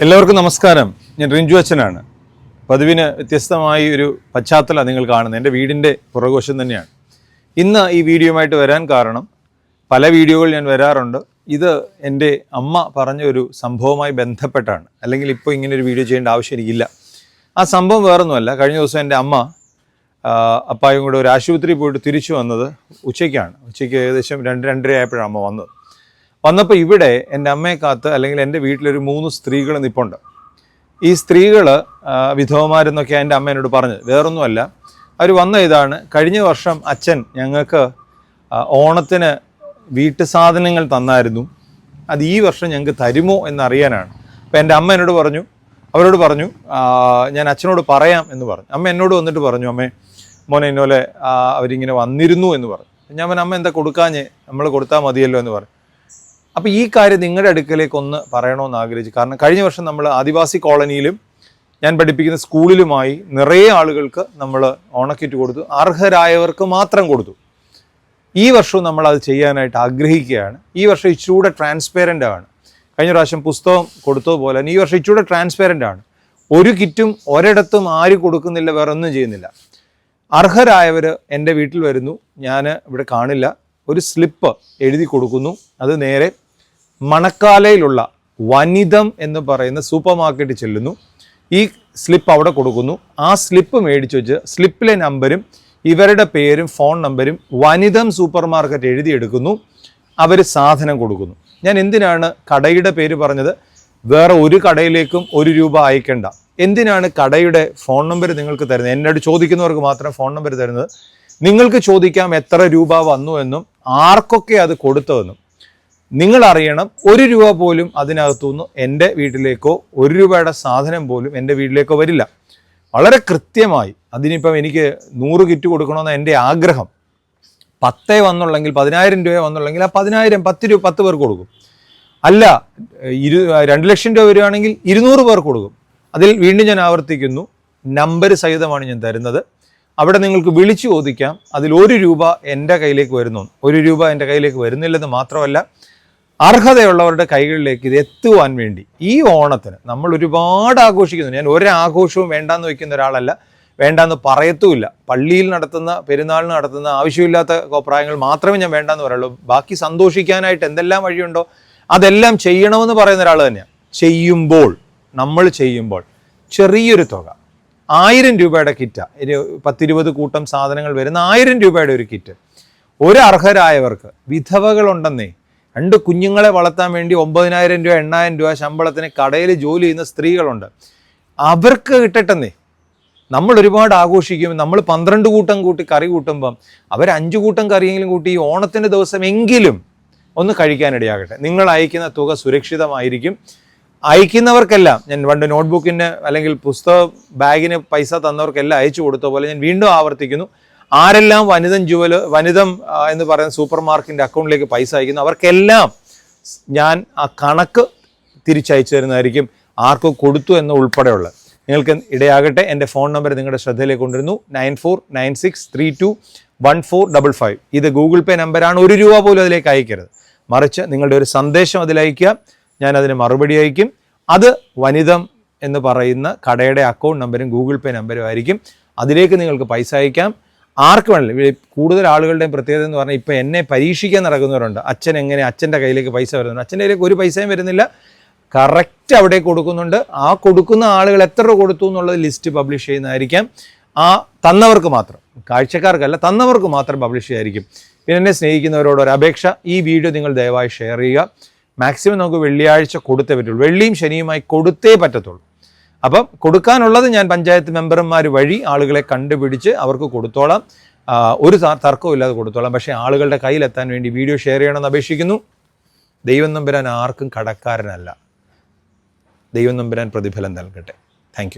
എല്ലാവർക്കും നമസ്കാരം. ഞാൻ റിഞ്ചു അച്ഛനാണ്. പതിവിന് വ്യത്യസ്തമായി ഒരു പശ്ചാത്തല നിങ്ങൾ കാണുന്നത്. എന്റെ വീടിന്റെ പുറകോശം തന്നെയാണ്. ഇന്ന് ഈ വീഡിയോയുമായിട്ട് വരാൻ കാരണം പല വീഡിയോകൾ ഞാൻ വരാറുണ്ട്. ഇത് എന്റെ അമ്മ പറഞ്ഞ ഒരു സംഭവവുമായി ബന്ധപ്പെട്ടാണ്. അല്ലെങ്കിൽ ഇപ്പോൾ ഇങ്ങനെ ഒരു വീഡിയോ ചെയ്യേണ്ട ആവശ്യം എനിക്കില്ല ആ സംഭവം വേറൊന്നുമല്ല. കഴിഞ്ഞ ദിവസം എന്റെ അമ്മ അപ്പായും കൂടെ ഒരു ആശുപത്രിയിൽ പോയിട്ട് തിരിച്ചു വന്നത് ഉച്ചയ്ക്കാണ്. ഉച്ചയ്ക്ക് ഏകദേശം രണ്ട് രണ്ടര ആയപ്പോഴാണ് അമ്മ വന്നത്. വന്നപ്പോൾ ഇവിടെ എന്റെ അമ്മയെ കാത്ത് അല്ലെങ്കിൽ എന്റെ വീട്ടിലൊരു മൂന്ന് സ്ത്രീകൾ നിപ്പുണ്ട്. ഈ സ്ത്രീകൾ വിധവമാരെന്നൊക്കെ എന്റെ അമ്മേനോട് പറഞ്ഞത് വേറൊന്നുമല്ല. അവർ വന്ന ഇതാണ്. കഴിഞ്ഞ വർഷം അച്ഛൻ ഞങ്ങൾക്ക് ഓണത്തിന് വീട്ടു സാധനങ്ങൾ തന്നായിരുന്നു. അത് ഈ വർഷം ഞങ്ങൾക്ക് തരുമോ എന്നറിയാനാണ്. അപ്പോൾ എന്റെ അമ്മ എന്നോട് പറഞ്ഞു. അവരോട് പറഞ്ഞു ഞാൻ അച്ഛനോട് പറയാം എന്ന് പറഞ്ഞു. അമ്മ എന്നോട് വന്നിട്ട് പറഞ്ഞു അമ്മേ മോനെ ഇന്നോലെ അവരിങ്ങനെ വന്നിരുന്നു എന്ന് പറഞ്ഞു. ഞാൻ അമ്മ എന്താ കൊടുക്കാഞ്ഞേ? നമ്മൾ കൊടുത്താൽ മതിയല്ലോ എന്ന് പറഞ്ഞു. അപ്പോൾ ഈ കാര്യം നിങ്ങളുടെ അടുക്കലേക്ക് ഒന്ന് പറയണമെന്ന് ആഗ്രഹിച്ചു കാരണം കഴിഞ്ഞ വർഷം നമ്മൾ ആദിവാസി കോളനിയിലും ഞാൻ പഠിപ്പിക്കുന്ന സ്കൂളിലുമായി നിറയെ ആളുകൾക്ക് നമ്മൾ ഓണക്കിറ്റ് കൊടുത്തു. അർഹരായവർക്ക് മാത്രം കൊടുത്തു. ഈ വർഷവും നമ്മൾ അത് ചെയ്യാനായിട്ട് ആഗ്രഹിക്കുകയാണ്. ഈ വർഷം ഇച്ചിരൂടെ ട്രാൻസ്പെറന്റ് ആണ്. കഴിഞ്ഞ പ്രാവശ്യം പുസ്തകം കൊടുത്തതുപോലെ തന്നെ ഈ വർഷം ഇച്ചിരൂടെ ട്രാൻസ്പെറന്റ് ആണ്. ഒരു കിറ്റും ഒരിടത്തും ആര് കൊടുക്കുന്നില്ല വേറെ ഒന്നും ചെയ്യുന്നില്ല. അർഹരായവർ എന്റെ വീട്ടിൽ വരുന്നു. ഞാൻ ഇവിടെ കാണില്ല. ഒരു സ്ലിപ്പ് എഴുതി കൊടുക്കുന്നു. അത് നേരെ മണക്കാലയിലുള്ള വനിതം എന്ന് പറയുന്ന സൂപ്പർ മാർക്കറ്റിൽ ചെല്ലുന്നു. ഈ സ്ലിപ്പ് അവിടെ കൊടുക്കുന്നു. ആ സ്ലിപ്പ് മേടിച്ച് വെച്ച് സ്ലിപ്പിലെ നമ്പരും ഇവരുടെ പേരും ഫോൺ നമ്പരും വനിതം സൂപ്പർ മാർക്കറ്റ് എഴുതിയെടുക്കുന്നു. അവർ സാധനം കൊടുക്കുന്നു. ഞാൻ എന്തിനാണ് കടയുടെ പേര് പറഞ്ഞത്? വേറെ ഒരു കടയിലേക്കും ഒരു രൂപ അയക്കേണ്ട. എന്തിനാണ് കടയുടെ ഫോൺ നമ്പർ നിങ്ങൾക്ക് തരുന്നത്? എന്നോട് ചോദിക്കുന്നവർക്ക് മാത്രം ഫോൺ നമ്പർ തരുന്നത്. നിങ്ങൾക്ക് ചോദിക്കാം എത്ര രൂപ വന്നു എന്നും ആർക്കൊക്കെ അത് കൊടുത്തതെന്നും. നിങ്ങൾ അറിയണം ഒരു രൂപ പോലും അതിനകത്തുനിന്ന് എന്റെ വീട്ടിലേക്കോ ഒരു രൂപയുടെ സാധനം പോലും എന്റെ വീട്ടിലേക്കോ വരില്ല. വളരെ കൃത്യമായി അതിനിപ്പം എനിക്ക് നൂറ് കിറ്റ് കൊടുക്കണമെന്ന് എന്റെ ആഗ്രഹം. പത്തേ വന്നുള്ളെങ്കിൽ പതിനായിരം രൂപ വന്നുള്ളെങ്കിൽ ആ പതിനായിരം പത്ത് രൂപ പത്ത് പേർക്ക് കൊടുക്കും. അല്ല ഇരു രണ്ട് ലക്ഷം രൂപ വരികയാണെങ്കിൽ ഇരുന്നൂറ് പേർക്ക് കൊടുക്കും. അതിൽ വീണ്ടും ഞാൻ ആവർത്തിക്കുന്നു നമ്പർ സഹിതമാണ് ഞാൻ തരുന്നത്. അവിടെ നിങ്ങൾക്ക് വിളിച്ചു ചോദിക്കാം അതിൽ ഒരു രൂപ എന്റെ കയ്യിലേക്ക് വരുന്നു. ഒരു രൂപ എന്റെ കയ്യിലേക്ക് വരുന്നില്ലെന്ന് മാത്രമല്ല അർഹതയുള്ളവരുടെ കൈകളിലേക്ക് ഇത് എത്തുവാൻ വേണ്ടി ഈ ഓണത്തിന് നമ്മൾ ഒരുപാട് ആഘോഷിക്കുന്നു. ഞാൻ ഒരാഘോഷവും വേണ്ടാന്ന് വയ്ക്കുന്ന ഒരാളല്ല. വേണ്ടാന്ന് പറയത്തുമില്ല. പള്ളിയിൽ നടത്തുന്ന പെരുന്നാളിന് നടത്തുന്ന ആവശ്യമില്ലാത്ത കോപ്രായങ്ങൾ മാത്രമേ ഞാൻ വേണ്ടാന്ന് പറയുള്ളൂ ബാക്കി സന്തോഷിക്കാനായിട്ട് എന്തെല്ലാം വഴിയുണ്ടോ? അതെല്ലാം ചെയ്യണമെന്ന് പറയുന്ന ഒരാൾ തന്നെയാണ് ചെയ്യുമ്പോൾ നമ്മൾ ചെയ്യുമ്പോൾ ചെറിയൊരു തുക. ആയിരം രൂപയുടെ കിറ്റ് ഒരു പത്തിരുപത് കൂട്ടം സാധനങ്ങൾ വരുന്ന ആയിരം രൂപയുടെ ഒരു കിറ്റ്. ഒരു വിധവകളുണ്ടെന്നേ രണ്ട് കുഞ്ഞുങ്ങളെ വളർത്താൻ വേണ്ടി ഒമ്പതിനായിരം രൂപ എണ്ണായിരം രൂപ ശമ്പളത്തിന് കടയിൽ ജോലി ചെയ്യുന്ന സ്ത്രീകളുണ്ട്. അവർക്ക് കിട്ടട്ടെന്നേ. നമ്മൾ ഒരുപാട് ആഘോഷിക്കും. നമ്മൾ പന്ത്രണ്ട് കൂട്ടം കൂട്ടി കറി കൂട്ടുമ്പം അവർ അഞ്ച് കൂട്ടം കറിയെങ്കിലും കൂട്ടി ഈ ഓണത്തിന്റെ ദിവസം എങ്കിലും ഒന്ന് കഴിക്കാനിടയാകട്ടെ. നിങ്ങൾ അയക്കുന്ന തുക സുരക്ഷിതമായിരിക്കും. അയക്കുന്നവർക്കെല്ലാം ഞാൻ പണ്ട് നോട്ട്ബുക്കിന് അല്ലെങ്കിൽ പുസ്തക ബാഗിന് പൈസ തന്നവർക്കെല്ലാം അയച്ചു കൊടുത്ത പോലെ ഞാൻ വീണ്ടും ആവർത്തിക്കുന്നു. ആരെല്ലാം വനിതം ജുവൽ വനിതം എന്ന് പറയുന്ന സൂപ്പർ മാർക്കറ്റിന്റെ അക്കൗണ്ടിലേക്ക് പൈസ അയക്കുന്നു അവർക്കെല്ലാം ഞാൻ ആ കണക്ക് തിരിച്ചയച്ചു തരുന്നതായിരിക്കും ആർക്ക് കൊടുത്തു എന്ന് ഉൾപ്പെടെയുള്ള നിങ്ങൾക്ക് ഇടയാകട്ടെ എന്റെ ഫോൺ നമ്പർ നിങ്ങളുടെ ശ്രദ്ധയിലേക്ക് കൊണ്ടുവരുന്നു. Nine four nine six three two one four double five. ഇത് ഗൂഗിൾ പേ നമ്പറാണ്. ഒരു രൂപ പോലും അതിലേക്ക് അയക്കരുത്. മറിച്ച് നിങ്ങളുടെ ഒരു സന്ദേശം അതിലയക്കുക ഞാൻ അതിന് മറുപടി അയക്കും അത് വനിതം എന്ന് പറയുന്ന കടയുടെ അക്കൗണ്ട് നമ്പരും ഗൂഗിൾ പേ നമ്പരും ആയിരിക്കും. അതിലേക്ക് നിങ്ങൾക്ക് പൈസ അയക്കാം. ആർക്ക് വേണമെങ്കിലും കൂടുതൽ ആളുകളുടെയും പ്രത്യേകത എന്ന് പറഞ്ഞാൽ ഇപ്പോൾ എന്നെ പരീക്ഷിക്കാൻ നടക്കുന്നവരുണ്ട്. അച്ഛൻ എങ്ങനെ അച്ഛന്റെ കയ്യിലേക്ക് പൈസ വരുന്നുണ്ട്. അച്ഛന്റെ കയ്യിലേക്ക് ഒരു പൈസയും വരുന്നില്ല. കറക്റ്റ് അവിടെ കൊടുക്കുന്നുണ്ട്. ആ കൊടുക്കുന്ന ആളുകൾ എത്ര രൂപ കൊടുത്തു എന്നുള്ളത് ലിസ്റ്റ് പബ്ലിഷ് ചെയ്യുന്നതായിരിക്കാം. ആ തന്നവർക്ക് മാത്രം. കാഴ്ചക്കാർക്കല്ല തന്നവർക്ക് മാത്രം പബ്ലിഷ് ചെയ്യായിരിക്കും. പിന്നെ എന്നെ സ്നേഹിക്കുന്നവരോട് ഒരു അപേക്ഷ. ഈ വീഡിയോ നിങ്ങൾ ദയവായി ഷെയർ ചെയ്യുക. മാക്സിമം നമുക്ക് വെള്ളിയാഴ്ച കൊടുത്തേ പറ്റുള്ളൂ. വെള്ളിയും ശനിയുമായി കൊടുത്തേ പറ്റത്തുള്ളൂ. അപ്പം കൊടുക്കാനുള്ളത് ഞാൻ പഞ്ചായത്ത് മെമ്പർമാർ വഴി ആളുകളെ കണ്ടുപിടിച്ച് അവർക്ക് കൊടുത്തോളാം. ഒരു തർക്കവും ഇല്ലാതെ കൊടുത്തോളാം. പക്ഷേ ആളുകളുടെ കയ്യിലെത്താൻ വേണ്ടി വീഡിയോ ഷെയർ ചെയ്യണമെന്ന് അപേക്ഷിക്കുന്നു. ദൈവം നമ്പരാൻ ആർക്കും കടക്കാരനല്ല. ദൈവം നമ്പരാൻ പ്രതിഫലം നൽകട്ടെ. താങ്ക്